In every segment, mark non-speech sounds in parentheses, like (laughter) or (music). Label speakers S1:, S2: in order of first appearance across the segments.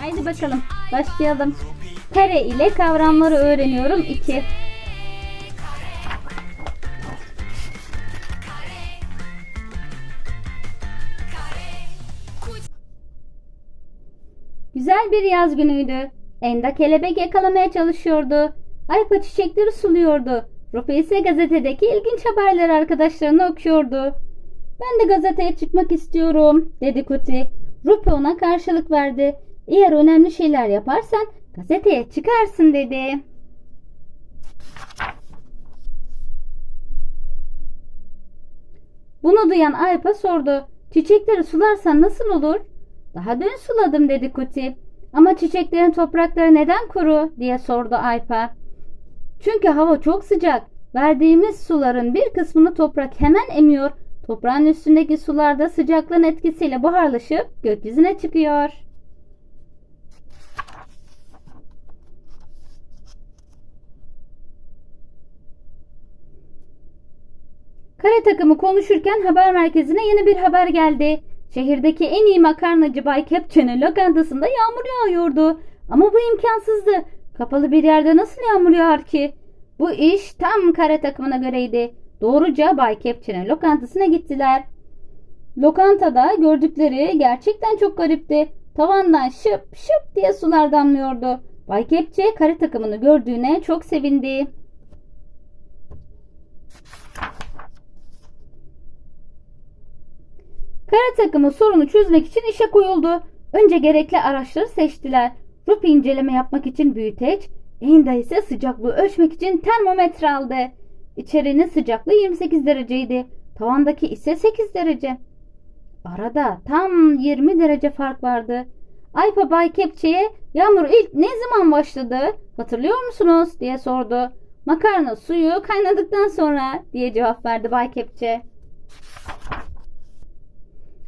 S1: Haydi bakalım başlayalım. Kare ile kavramları öğreniyorum 2. Güzel bir yaz günüydü. Enda kelebek yakalamaya çalışıyordu. Aypa çiçekleri suluyordu. Rupi ise gazetedeki ilginç haberleri arkadaşlarına okuyordu. Ben de gazeteye çıkmak istiyorum dedi Kuti. Rupi ona karşılık verdi. Eğer önemli şeyler yaparsan gazeteye çıkarsın dedi. Bunu duyan Aypa sordu. Çiçekleri sularsan nasıl olur? Daha dün suladım dedi Kuti. Ama çiçeklerin toprakları neden kuru diye sordu Aypa. Çünkü hava çok sıcak. Verdiğimiz suların bir kısmını toprak hemen emiyor. Toprağın üstündeki sular da sıcaklığın etkisiyle buharlaşıp gökyüzüne çıkıyor. Kare takımı konuşurken haber merkezine yeni bir haber geldi. Şehirdeki en iyi makarnacı Bay Kepçe'nin lokantasında yağmur yağıyordu. Ama bu imkansızdı. Kapalı bir yerde nasıl yağmur yağar ki? Bu iş tam kare takımına göreydi. Doğruca Bay Kepçe'nin lokantasına gittiler. Lokantada gördükleri gerçekten çok garipti. Tavandan şıp şıp diye sular damlıyordu. Bay Kepçe kare takımını gördüğüne çok sevindi. Kara takımı sorunu çözmek için işe koyuldu. Önce gerekli araçları seçtiler. Rupi inceleme yapmak için büyüteç, Enda ise sıcaklığı ölçmek için termometre aldı. İçerinin sıcaklığı 28 dereceydi. Tavandaki ise 8 derece. Arada tam 20 derece fark vardı. Aypa Bay Kepçe'ye yağmur ilk ne zaman başladı hatırlıyor musunuz diye sordu. Makarna suyu kaynadıktan sonra diye cevap verdi Bay Kepçe.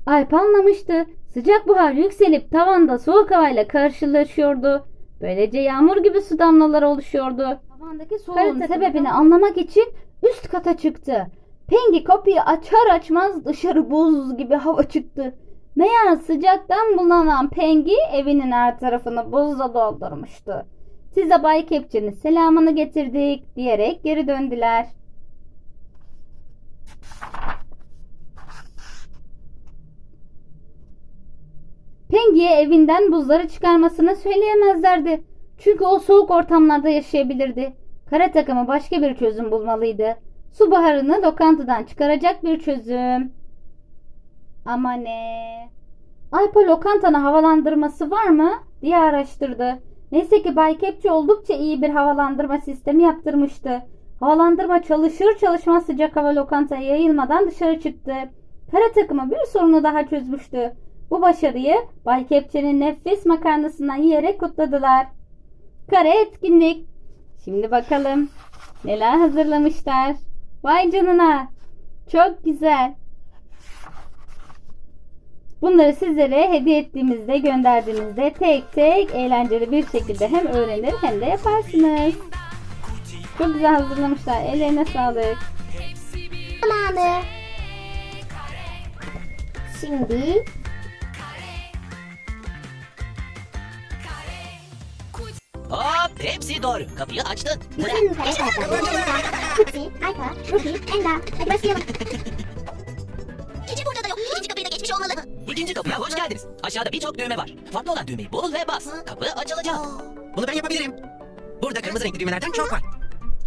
S1: Alp anlamıştı. Sıcak buhar yükselip tavanda soğuk havayla karşılaşıyordu. Böylece yağmur gibi su damlaları oluşuyordu. Tavandaki soğuğun sebebini anlamak için üst kata çıktı. Pengi kapıyı açar açmaz dışarı buz gibi hava çıktı. Meğer sıcaktan bulanan Pengi evinin her tarafını buzla doldurmuştu. Size Bay Kepçe'nin selamını getirdik diyerek geri döndüler. Pengi'ye evinden buzları çıkarmasını söyleyemezlerdi. Çünkü o soğuk ortamlarda yaşayabilirdi. Kara takımı başka bir çözüm bulmalıydı. Su buharını lokantadan çıkaracak bir çözüm. Ama ne? Aypa lokantanın havalandırması var mı? diye araştırdı. Neyse ki Bay Kepçe oldukça iyi bir havalandırma sistemi yaptırmıştı. Havalandırma çalışır çalışmaz sıcak hava lokantaya yayılmadan dışarı çıktı. Kara takımı bir sorunu daha çözmüştü. Bu başarıyı Bay Kepçe'nin nefis makarnasından yiyerek kutladılar. Kare etkinlik. Şimdi bakalım neler hazırlamışlar. Vay canına. Çok güzel. Bunları sizlere hediye ettiğimizde, gönderdiğimizde tek tek eğlenceli bir şekilde hem öğrenir hem de yaparsınız. Çok güzel hazırlamışlar. Ellerine sağlık.
S2: Zamanı. Şimdi
S3: hepsi doğru. Kapıyı açtın.
S2: bütün kare kartlar. Kutsi, Aypa, Rupi, Enda. Hadi başlayalım.
S4: İkinci burada da yok. İkinci kapıyı da geçmiş olmalı.
S3: İkinci kapıya hoş geldiniz. Aşağıda birçok düğme var. Farklı olan düğmeyi bul ve bas. Kapı açılacak.
S5: Bunu ben yapabilirim. Burada kırmızı renkli düğmelerden çok var.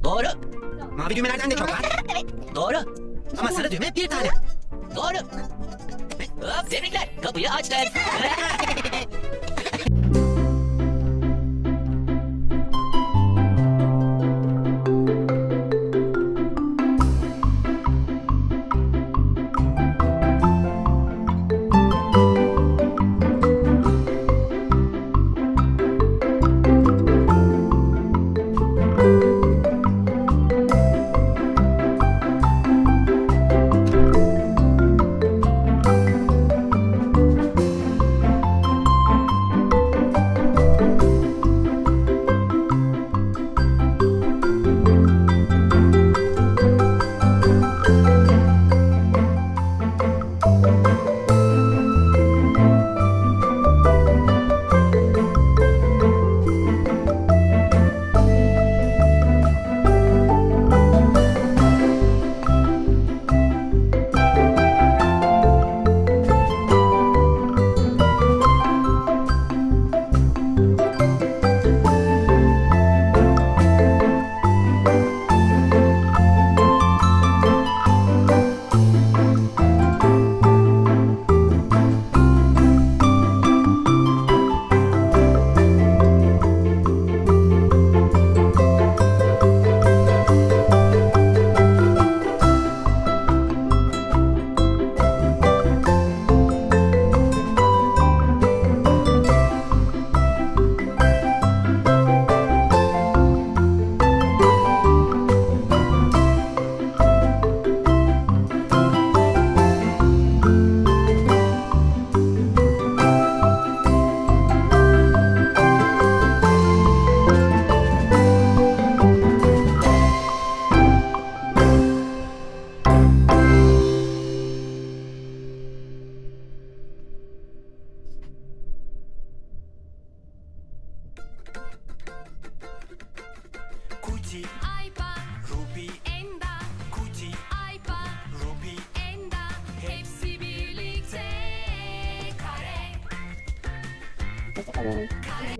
S3: Doğru.
S5: Mavi düğmelerden de çok var. (laughs)
S3: Doğru.
S5: Ama sarı düğme bir tane.
S3: Doğru. Hop tebrikler. Kapıyı açtın. (laughs)
S6: Kuti,
S2: Aypa,
S6: Ruby,
S2: Enda,
S6: Kuti,
S2: Aypa,
S6: Ruby,
S2: Enda hepsi birlikte kare. Kare